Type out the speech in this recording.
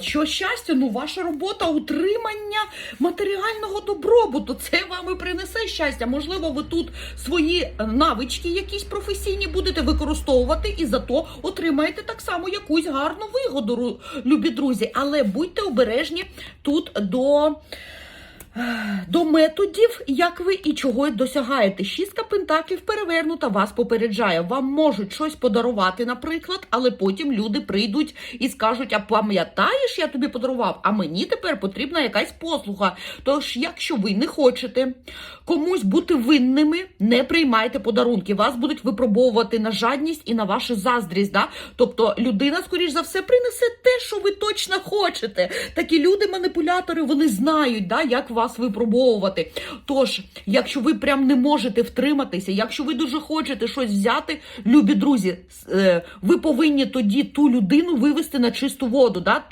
Що щастя, ну ваша робота утримання матеріального добробуту. Це вам і принесе щастя. Можливо, ви тут свої е, навички, якісь професійні будете використовувати і зато отримаєте так само якусь гарну вигоду, любі друзі. Але будьте обережні тут до. До методів, як ви і чого досягаєте. Шістка пентаклів перевернута вас попереджає. Вам можуть щось подарувати, наприклад, але потім люди прийдуть і скажуть: а пам'ятаєш, я тобі подарував, а мені тепер потрібна якась послуга. Тож, якщо ви не хочете комусь бути винними, не приймайте подарунки. Вас будуть випробовувати на жадність і на вашу заздрість. Да? Тобто людина, скоріш за все, принесе те, що ви точно хочете. Такі люди-маніпулятори, вони знають, да, як вас випробовувати. Тож, якщо ви прям не можете втриматися, якщо ви дуже хочете щось взяти, любі друзі, е, ви повинні тоді ту людину вивести на чисту воду. Да?